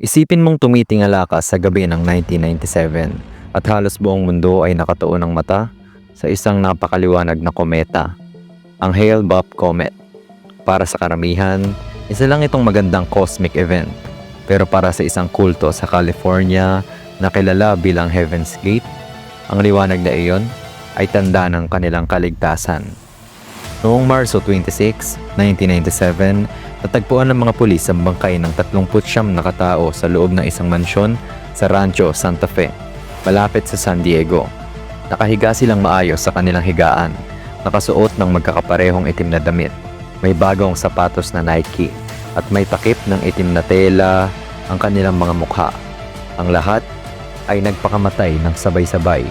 Isipin mong tumitingala ka sa gabi ng 1997 at halos buong mundo ay nakatuon ng mata sa isang napakaliwanag na kometa, ang Hale-Bopp Comet. Para sa karamihan, isa lang itong magandang cosmic event. Pero para sa isang kulto sa California na kilala bilang Heaven's Gate, ang liwanag na iyon ay tanda ng kanilang kaligtasan. Noong Marso 26, 1997, natagpuan ng mga pulis ang bangkay ng 39 na katao sa loob ng isang mansyon sa Rancho Santa Fe, malapit sa San Diego. Nakahiga silang maayos sa kanilang higaan, nakasuot ng magkakaparehong itim na damit. May bagong sapatos na Nike at may takip ng itim na tela ang kanilang mga mukha. Ang lahat ay nagpakamatay ng sabay-sabay.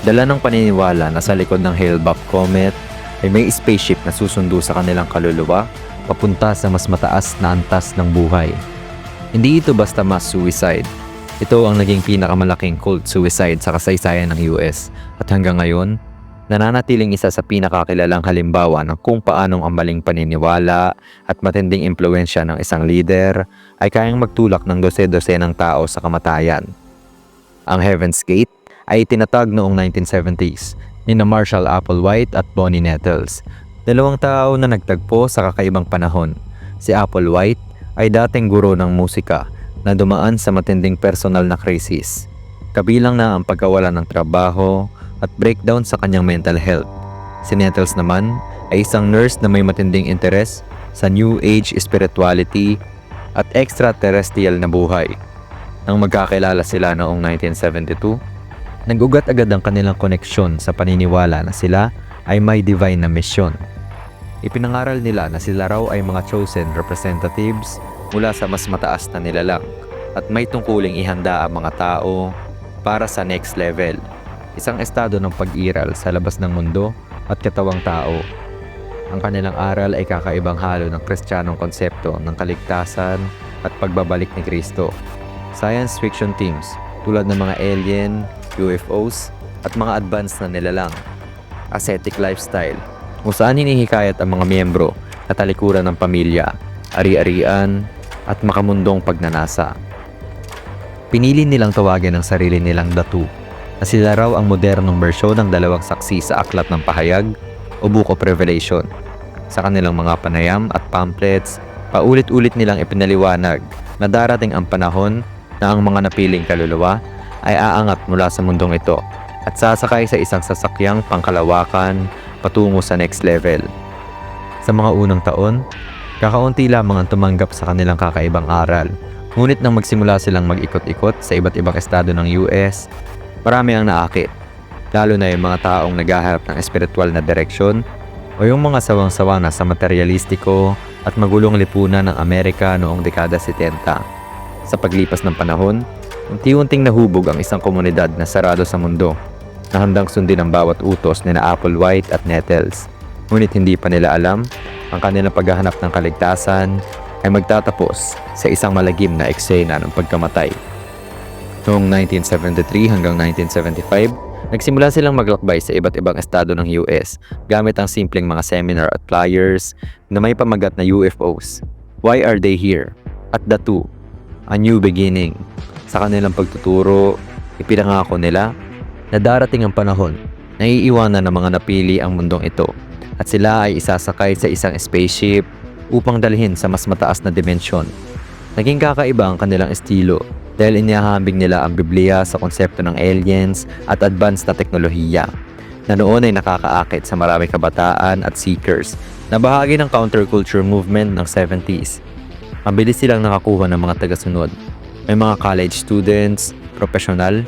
Dala ng paniniwala na sa likod ng Hale-Bopp Comet ay may spaceship na susundo sa kanilang kaluluwa papunta sa mas mataas na antas ng buhay. Hindi ito basta mass suicide. Ito ang naging pinakamalaking cult suicide sa kasaysayan ng US at hanggang ngayon, nananatiling isa sa pinakakilalang halimbawa ng kung paanong ang maling paniniwala at matinding impluensya ng isang leader ay kayang magtulak ng dose-dose ng tao sa kamatayan. Ang Heaven's Gate ay itinatag noong 1970s ni na Marshall Applewhite at Bonnie Nettles. Dalawang tao na nagtagpo sa kakaibang panahon. Si Applewhite ay dating guro ng musika na dumaan sa matinding personal na krisis. Kabilang na ang pagkawala ng trabaho at breakdown sa kanyang mental health. Si Nettles naman ay isang nurse na may matinding interes sa New Age spirituality at extraterrestrial na buhay. Nang magkakilala sila noong 1972, Nag-ugat agad ang kanilang koneksyon sa paniniwala na sila ay may divine na misyon. Ipinangaral nila na sila raw ay mga chosen representatives mula sa mas mataas na nilalang at may tungkuling ihanda ang mga tao para sa next level, isang estado ng pag-iral sa labas ng mundo at katawang tao. Ang kanilang aral ay kakaibang halo ng kristyanong konsepto ng kaligtasan at pagbabalik ni Kristo. Science fiction themes tulad ng mga alien, UFOs, at mga advanced na nilalang. Ascetic lifestyle, kung saan hinihikayat ang mga miyembro na talikuran ng pamilya, ari-arian, at makamundong pagnanasa. Pinili nilang tawagin ang sarili nilang datu na sila raw ang modernong bersyon ng dalawang saksi sa Aklat ng Pahayag o Book of Revelation. Sa kanilang mga panayam at pamphlets, paulit-ulit nilang ipinaliwanag na darating ang panahon na ang mga napiling kaluluwa ay aangat mula sa mundong ito at sasakay sa isang sasakyang pangkalawakan patungo sa next level. Sa mga unang taon, kakaunti lamang ang tumanggap sa kanilang kakaibang aral. Ngunit nang magsimula silang mag-ikot-ikot sa iba't ibang estado ng US, marami ang naakit. Lalo na yung mga taong naghahanap ng espiritual na direksyon o yung mga sawang-sawa na sa materialistiko at magulong lipunan ng Amerika noong dekada 70. Sa paglipas ng panahon, unti-unting nahubog ang isang komunidad na sarado sa mundo na handang sundin ang bawat utos ni na Applewhite at Nettles. Ngunit hindi pa nila alam ang kanilang paghahanap ng kaligtasan ay magtatapos sa isang malagim na eksena ng pagkamatay. Noong 1973 hanggang 1975, nagsimula silang maglakbay sa iba't ibang estado ng US gamit ang simpleng mga seminar at flyers na may pamagat na UFOs. Why are they here? At the two, a new beginning. Sa kanilang pagtuturo, ipinangako nila na darating ang panahon na iiwanan ng mga napili ang mundong ito at sila ay isasakay sa isang spaceship upang dalhin sa mas mataas na dimensyon. Naging kakaiba ang kanilang estilo dahil inihahambing nila ang Biblia sa konsepto ng aliens at advanced na teknolohiya na noon ay nakakaakit sa maraming kabataan at seekers na bahagi ng counterculture movement ng 70s. Mabilis silang nakakuha ng mga tagasunod. May mga college students, profesional,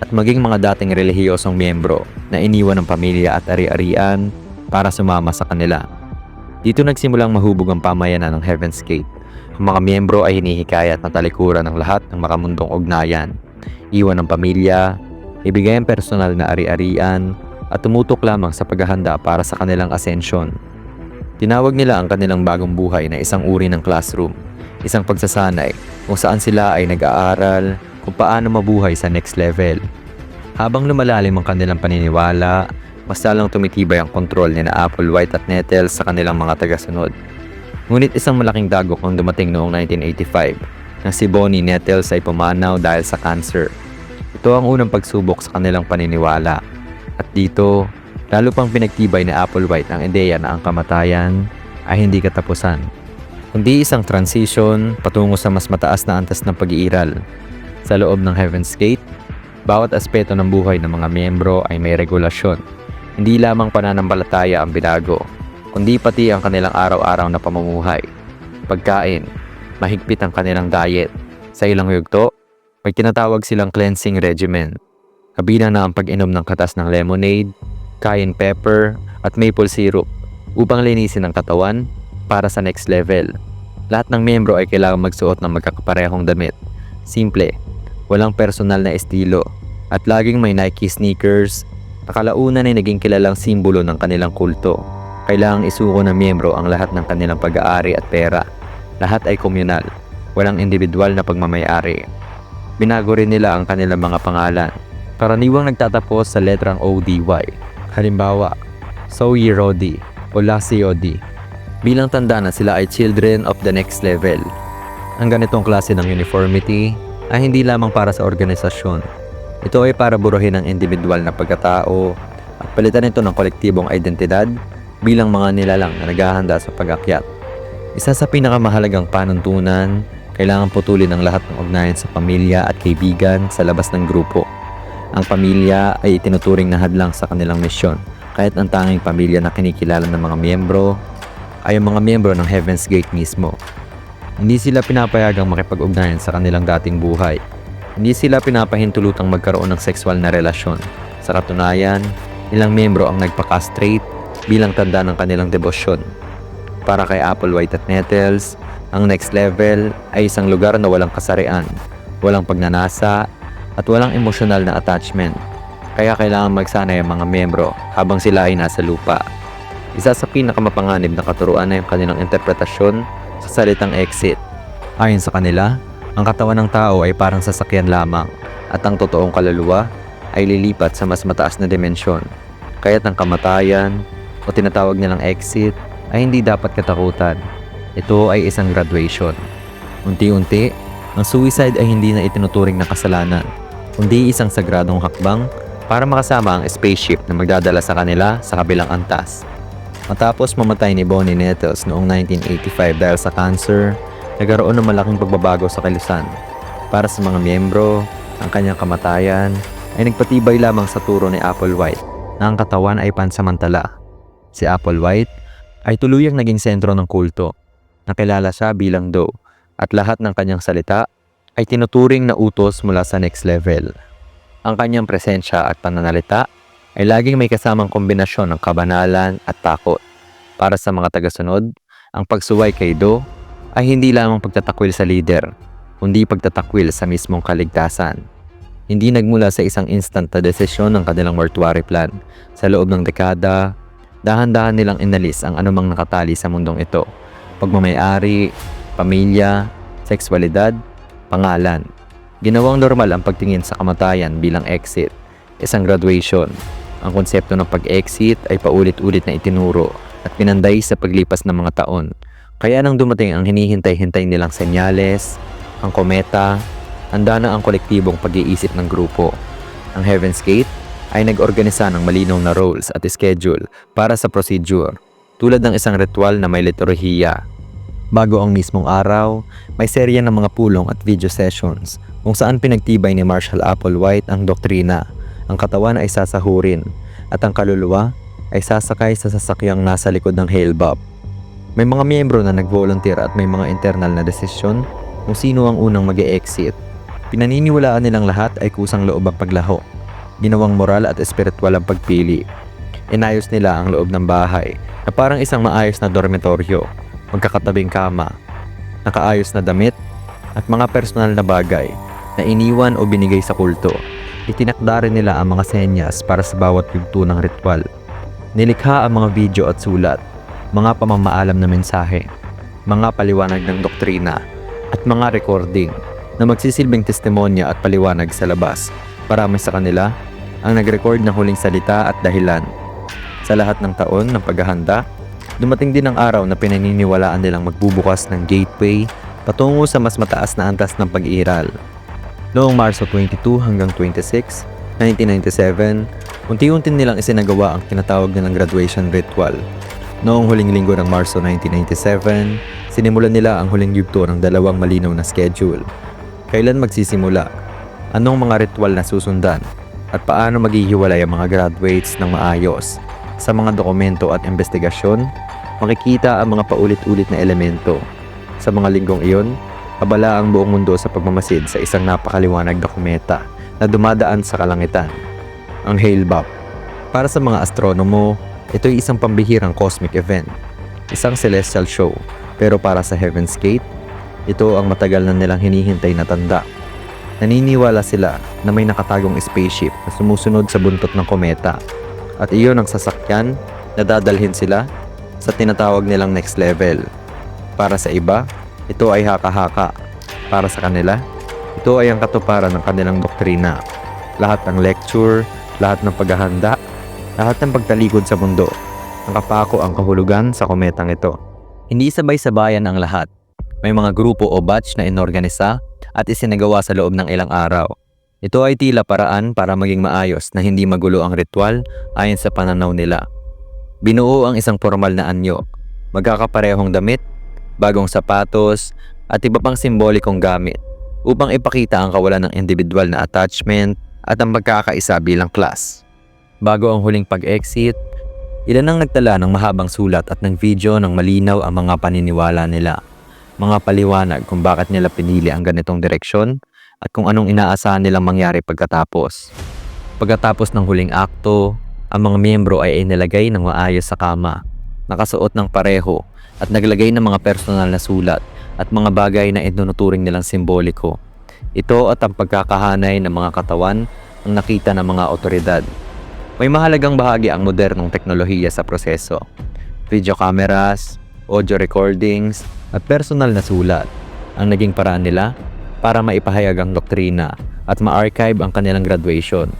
at maging mga dating relihiyosong miyembro na iniwan ng pamilya at ari-arian para sumama sa kanila. Dito nagsimulang mahubog ang pamayanan ng Heaven's Gate. Ang mga miyembro ay hinihikayat na talikuran ng lahat ng makamundong ugnayan. Iwan ng pamilya, ibigay ang personal na ari-arian, at tumutok lamang sa paghahanda para sa kanilang ascension. Tinawag nila ang kanilang bagong buhay na isang uri ng classroom, isang pagsasanay kung saan sila ay nag-aaral kung paano mabuhay sa next level. Habang lumalalim ang kanilang paniniwala, mas lalong tumitibay ang kontrol ni na Applewhite at Nettles sa kanilang mga tagasunod. Ngunit isang malaking dagok ang dumating noong 1985 na si Bonnie Nettles ay pumanaw dahil sa cancer. Ito ang unang pagsubok sa kanilang paniniwala. At dito, lalo pang pinagtibay ni Applewhite ang ideya na ang kamatayan ay hindi katapusan. Kundi isang transition patungo sa mas mataas na antas ng pag-iiral. Sa loob ng Heaven's Gate, bawat aspeto ng buhay ng mga miyembro ay may regulasyon. Hindi lamang pananampalataya ang binago, kundi pati ang kanilang araw-araw na pamumuhay. Pagkain, mahigpit ang kanilang diet. Sa ilang yugto, may tinatawag silang cleansing regimen. Kabilang na ang pag-inom ng katas ng lemonade, cayenne pepper, at maple syrup upang linisin ang katawan para sa next level. Lahat ng miyembro ay kailangang magsuot ng magkakaparehong damit. Simple, walang personal na estilo, at laging may Nike sneakers na kalaunan ay naging kilalang simbolo ng kanilang kulto. Kailangang isuko ng miyembro ang lahat ng kanilang pag-aari at pera. Lahat ay komunal, walang individual na pagmamayari. Binago rin nila ang kanilang mga pangalan. Karaniwang nagtatapos sa letrang ODY. Halimbawa, Soyi Rodi o Lassie Odi. Bilang tanda na sila ay children of the next level. Ang ganitong klase ng uniformity ay hindi lamang para sa organisasyon. Ito ay para buruhin ang individual na pagkatao at palitan ito ng kolektibong identidad bilang mga nilalang na naghahanda sa pag-akyat. Isa sa pinakamahalagang panuntunan, kailangan putulin ang lahat ng ugnayan sa pamilya at kaibigan sa labas ng grupo. Ang pamilya ay itinuturing na hadlang sa kanilang misyon, kahit ang tanging pamilya na kinikilala ng mga miyembro ay ang mga miyembro ng Heaven's Gate mismo. Hindi sila pinapayagang makipag-ugnayan sa kanilang dating buhay. Hindi sila pinapahintulutang magkaroon ng sexual na relasyon. Sa katunayan, ilang miyembro ang nagpa-castrate bilang tanda ng kanilang debosyon. Para kay Applewhite at Nettles, ang next level ay isang lugar na walang kasarian, walang pagnanasa, at walang emosyonal na attachment. Kaya kailangan magsanay ang mga miyembro habang sila ay nasa lupa. Isa sa pinakamapanganib na katuruan ay ang kanilang interpretasyon sa salitang exit. Ayon sa kanila, ang katawan ng tao ay parang sasakyan lamang at ang totoong kaluluwa ay lilipat sa mas mataas na dimensyon. Kaya't ang kamatayan o tinatawag nilang exit ay hindi dapat katakutan. Ito ay isang graduation. Unti-unti, ang suicide ay hindi na itinuturing na kasalanan, kundi isang sagradong hakbang para makasama ang spaceship na magdadala sa kanila sa kabilang antas. Matapos mamatay ni Bonnie Nettles noong 1985 dahil sa cancer, nagkaroon ng malaking pagbabago sa kilusan. Para sa mga miyembro, ang kanyang kamatayan ay nagpatibay lamang sa turo ni Applewhite na ang katawan ay pansamantala. Si Applewhite ay tuluyang naging sentro ng kulto. Nakilala siya bilang Doe at lahat ng kanyang salita ay tinuturing na utos mula sa next level. Ang kanyang presensya at pananalita ay laging may kasamang kombinasyon ng kabanalan at takot. Para sa mga tagasunod, ang pagsuway kay Do ay hindi lamang pagtatakwil sa leader, kundi pagtatakwil sa mismong kaligtasan. Hindi nagmula sa isang instant na desisyon ng kanilang mortuary plan. Sa loob ng dekada, dahan-dahan nilang inalis ang anumang nakatali sa mundong ito. Pagmamayari, pamilya, sexualidad, pangalan. Ginawang normal ang pagtingin sa kamatayan bilang exit, isang graduation. Ang konsepto ng pag-exit ay paulit-ulit na itinuro at pinanday sa paglipas ng mga taon. Kaya nang dumating ang hinihintay-hintay nilang senyales, ang kometa, handa na ang kolektibong pag-iisip ng grupo. Ang Heaven's Gate ay nag-organisa ng malinaw na roles at schedule para sa procedure, tulad ng isang ritual na may liturhiya. Bago ang mismong araw, may serya ng mga pulong at video sessions kung saan pinagtibay ni Marshall Applewhite ang doktrina. Ang katawan ay sasahurin at ang kaluluwa ay sasakay sa sasakyang nasa likod ng Hale-Bob. May mga miyembro na nag-volunteer at may mga internal na desisyon kung sino ang unang mag exit Pinaniniwalaan nilang lahat ay kusang loob ang paglaho. Ginawang moral at espiritual ang pagpili. Inayos nila ang loob ng bahay na parang isang maayos na dormitoryo, magkakatabing kama, nakaayos na damit, at mga personal na bagay na iniwan o binigay sa kulto. Itinakda rin nila ang mga senyas para sa bawat yugto ng ritual. Nilikha ang mga video at sulat, mga pamamaalam na mensahe, mga paliwanag ng doktrina, at mga recording na magsisilbing testimonya at paliwanag sa labas. Marami sa kanila ang nag-record ng huling salita at dahilan. Sa lahat ng taon ng paghahanda, dumating din ang araw na pinaniniwalaan nilang magbubukas ng gateway patungo sa mas mataas na antas ng pag-iiral. Noong Marso 22 hanggang 26, 1997, unti-unti nilang isinagawa ang tinatawag nilang graduation ritual. Noong huling linggo ng Marso 1997, sinimulan nila ang huling yugto ng dalawang malinaw na schedule. Kailan magsisimula? Anong mga ritual na susundan? At paano maghihiwalay ang mga graduates ng maayos? Sa mga dokumento at investigasyon, makikita ang mga paulit-ulit na elemento. Sa mga linggong iyon, abala ang buong mundo sa pagmamasid sa isang napakaliwanag na kometa na dumadaan sa kalangitan, ang Hale-Bopp. Para sa mga astronomo, ito ay isang pambihirang cosmic event, isang celestial show, pero para sa Heaven's Gate, ito ang matagal na nilang hinihintay na tanda. Naniniwala sila na may nakatagong spaceship na sumusunod sa buntot ng kometa at iyon ang sasakyan na dadalhin sila sa tinatawag nilang next level. Para sa iba, ito ay haka-haka. Para sa kanila, ito ay ang katuparan ng kanilang doktrina. Lahat ng lecture, lahat ng paghahanda, lahat ng pagtalikod sa mundo, nakapako ang kahulugan sa kometang ito. Hindi sabay-sabayan ang lahat. May mga grupo o batch na inorganisa at isinagawa sa loob ng ilang araw. Ito ay tila paraan para maging maayos na hindi magulo ang ritual ayon sa pananaw nila. Binuo ang isang formal na anyo, magkakaparehong damit, bagong sapatos, at iba pang simbolikong gamit upang ipakita ang kawalan ng individual na attachment at ang magkakaisa bilang class. Bago ang huling pag-exit, ilan ang nagtala ng mahabang sulat at ng video ng malinaw ang mga paniniwala nila. Mga paliwanag kung bakit nila pinili ang ganitong direksyon at kung anong inaasahan nilang mangyari pagkatapos. Pagkatapos ng huling akto, ang mga miyembro ay inilagay ng maayos sa kama, nakasuot ng pareho at naglagay ng mga personal na sulat at mga bagay na inunuturing nilang simboliko. Ito at ang pagkakahanay ng mga katawan ang nakita ng mga otoridad. May mahalagang bahagi ang modernong teknolohiya sa proseso. Video cameras, audio recordings, at personal na sulat ang naging paraan nila para maipahayag ang doktrina at ma-archive ang kanilang graduation.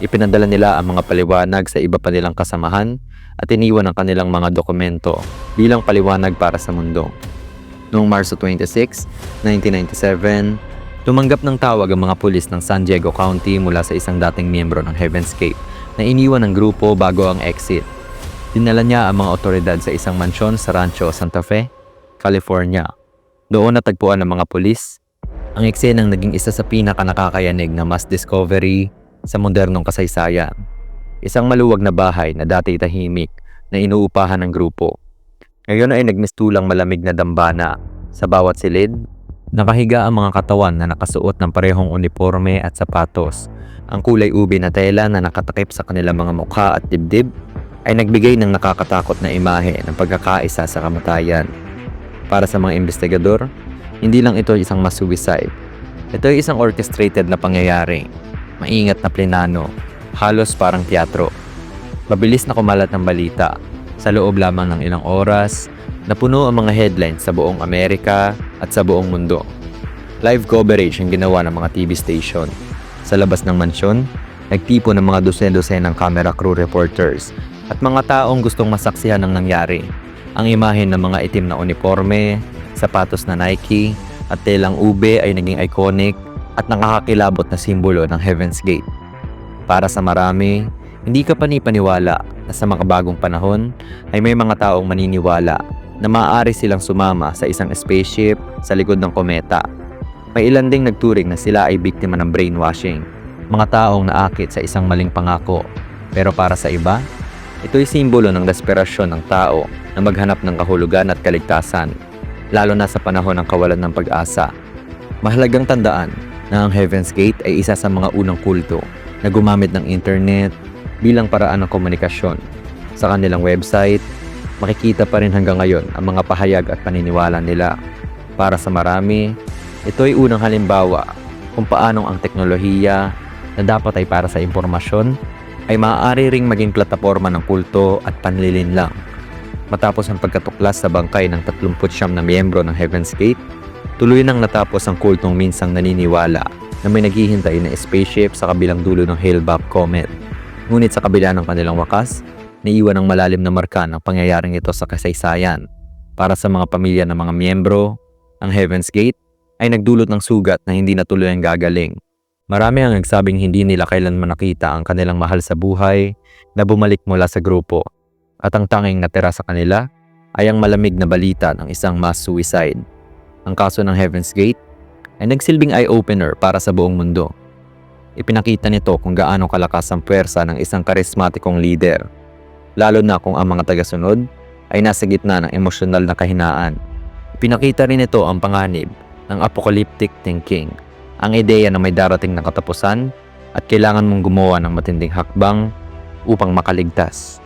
Ipinadala nila ang mga paliwanag sa iba pa nilang kasamahan at iniwan ang kanilang mga dokumento bilang paliwanag para sa mundo. Noong Marso 26, 1997, tumanggap ng tawag ang mga pulis ng San Diego County mula sa isang dating miyembro ng Heaven's Gate na iniwan ng grupo bago ang exit. Dinala niya ang mga otoridad sa isang mansyon sa Rancho Santa Fe, California. Doon natagpuan ng mga pulis ang eksenang naging isa sa pinaka nakakayanig na mass discovery sa modernong kasaysayan. Isang maluwag na bahay na dati tahimik na inuupahan ng grupo. Ngayon ay nagmistulang malamig na dambana sa bawat silid. Nakahiga ang mga katawan na nakasuot ng parehong uniforme at sapatos. Ang kulay ube na tela na nakatakip sa kanilang mga mukha at dibdib ay nagbigay ng nakakatakot na imahe ng pagkakaisa sa kamatayan. Para sa mga investigador, hindi lang ito isang mass suicide. Ito ay isang orchestrated na pangyayari. Maingat na plinano, halos parang teatro. Mabilis na kumalat ng balita. Sa loob lamang ng ilang oras, napuno ang mga headlines sa buong Amerika at sa buong mundo. Live coverage ang ginawa ng mga TV station. Sa labas ng mansyon, nagtipo ng mga dosen-dosen ng camera crew reporters at mga taong gustong masaksihan ng nangyari. Ang imahe ng mga itim na uniforme, sapatos na Nike, at telang ube ay naging iconic at nakakakilabot na simbolo ng Heaven's Gate. Para sa marami, hindi ka panipaniwala na sa mga bagong panahon ay may mga taong maniniwala na maaari silang sumama sa isang spaceship sa likod ng kometa. May ilan ding nagturing na sila ay biktima ng brainwashing, mga taong naakit sa isang maling pangako. Pero para sa iba, ito'y simbolo ng desperasyon ng tao na maghanap ng kahulugan at kaligtasan, lalo na sa panahon ng kawalan ng pag-asa. Mahalagang tandaan na ang Heaven's Gate ay isa sa mga unang kulto na gumamit ng internet bilang paraan ng komunikasyon. Sa kanilang website, makikita pa rin hanggang ngayon ang mga pahayag at paniniwala nila. Para sa marami, ito ay unang halimbawa kung paanong ang teknolohiya na dapat ay para sa impormasyon ay maaari ring maging plataforma ng kulto at panlilinlang. Matapos ang pagkatuklas sa bangkay ng 39 na miyembro ng Heaven's Gate, tuloy nang natapos ang kultong minsang naniniwala na may naghihintay na spaceship sa kabilang dulo ng Hale-Bopp Comet. Ngunit sa kabila ng kanilang wakas, naiwan ang malalim na marka ng pangyayaring ito sa kasaysayan. Para sa mga pamilya ng mga miyembro, ang Heaven's Gate, ay nagdulot ng sugat na hindi natuloy ang gagaling. Marami ang nagsabing hindi nila kailanman nakita ang kanilang mahal sa buhay na bumalik mula sa grupo at ang tanging natira sa kanila ay ang malamig na balita ng isang mass suicide. Ang kaso ng Heaven's Gate ay nagsilbing eye-opener para sa buong mundo. Ipinakita nito kung gaano kalakas ang puwersa ng isang karismatikong leader, lalo na kung ang mga tagasunod ay nasa gitna ng emosyonal na kahinaan. Pinakita rin ito ang panganib ng apocalyptic thinking, ang ideya na may darating na katapusan at kailangan mong gumawa ng matinding hakbang upang makaligtas.